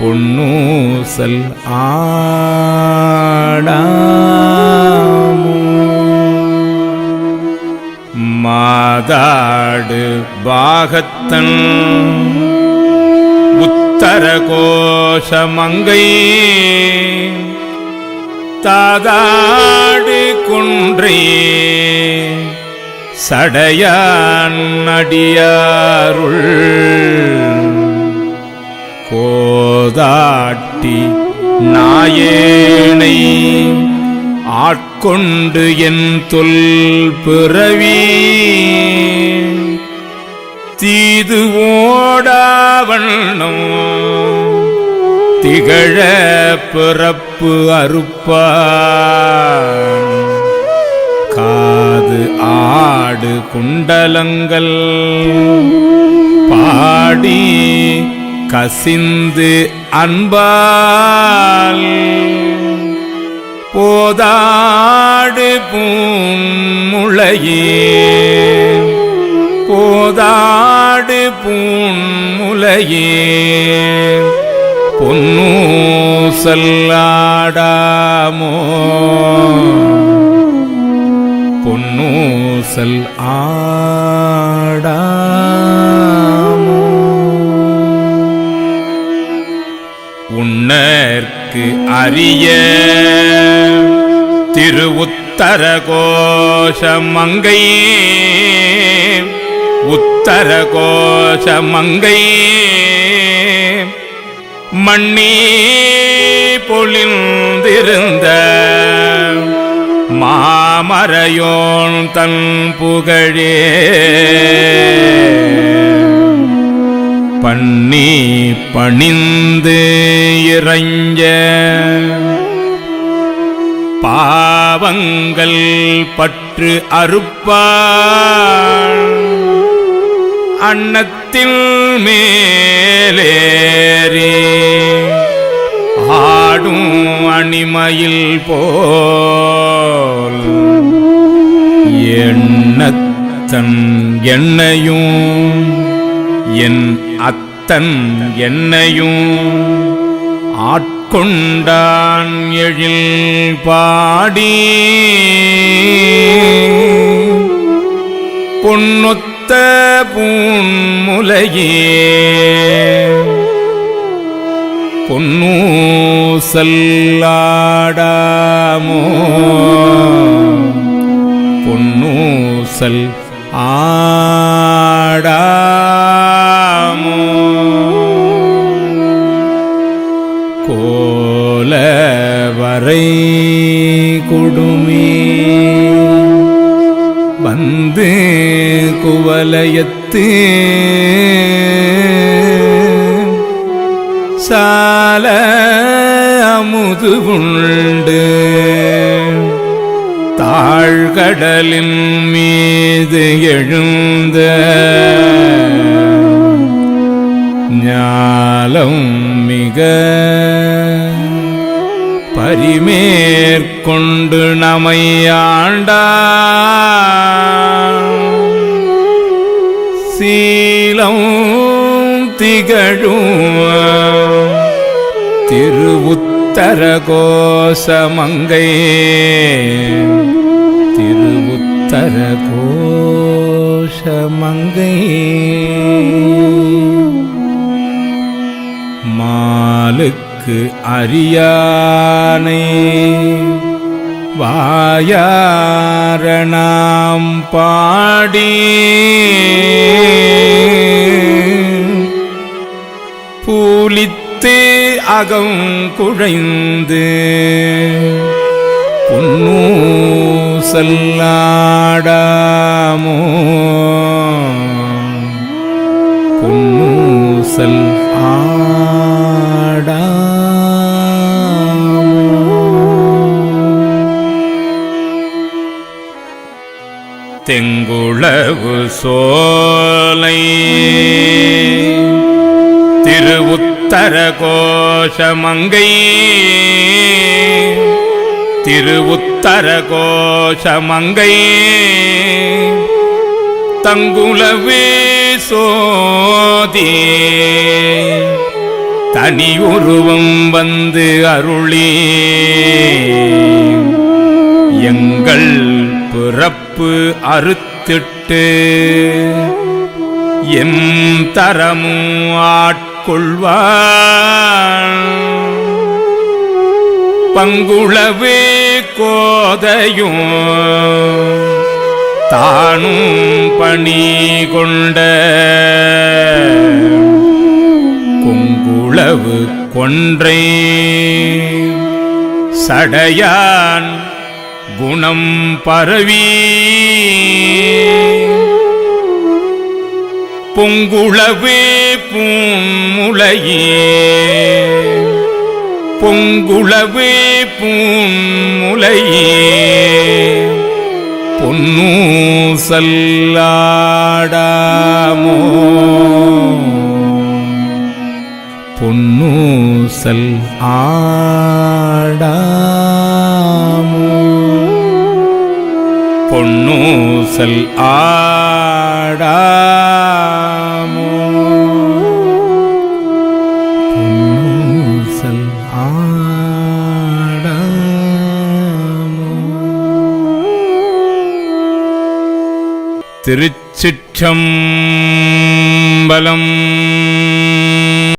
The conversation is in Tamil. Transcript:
பொன்னூசல் ஆடாமோ. மாதாடு பாகத்தன் உத்தர கோஷமங்கை தாதாடு குன்றே சடையான் அடியாருள். கோதாட்டி நாயேனை ஆட்கொண்டு என் தொல் பிறவி. தீது ஓடாவண்ணம் திகழ பிறப்பு அறுப்பான். காது ஆடு குண்டலங்கள் பாடி கசிந்து அன்பால் போதாடு பூமுளையே போதாடு பூமுலையே பொன்னூசல்லாடாமோ பொன்னூசல் ஆடா. உன்னற்கு அரிய திருவுத்தர கோஷமங்கை உத்தர கோஷமங்கை மண்ணி பொழிந்திருந்த மாமரையோன் தன் புகழே. பண்ணி பணிந்து இறைஞ்ச பாவங்கள் பற்று அறுப்பாள். அன்னத்தில் மேலேறி ஆடும் அணிமையில் போல் எண்ணத்தன் எண்ணையும் என் அத்தன் என்னையும் ஆட்கொண்டான் எழில் பாடி. பொன்னொத்த பூன்முலையே பொன்னூசல்லாடாமோ பொன்னூசல் ஆ கோல வரை குடுமி வந்து குவலயத்து சால அமுது உண்டு. தாழ்கடலின் மீது எழுந்த பரிமேற்கொண்டு நமையாண்டா. சீலம் திகழும் திருவுத்தர கோசமங்கை திருவுத்தர அறியானை. வாயாரணாம் பாடி பூலித்து அகம் குழைந்து பொன்னூசல்லாடாமோ. பொன்னூசல் ஆ தெங்குளவு சோலை. திருவுத்தர கோஷமங்கை திருவுத்தர கோஷமங்கை தங்குளவே சோதி. தனி உருவம் வந்து அருளே. எங்கள் பிறப்பு அறுத்திட்டு எம் தரமும் ஆட்கொள்வான். பங்குளவே கோதையும் தானும் பணி கொண்ட கொங்குளவு கொன்றை சடையான் குணம் பரவி. பொங்குளவே பூமுலையே பொங்குளவே பூமுலையே பொன்னூசல்லாடாமோ பொன்னூசல் ஆடா பொன்னூசல் ஆடாமோ பொன்னூசல் ஆடாமோ திருச்சிற்றம்பலம்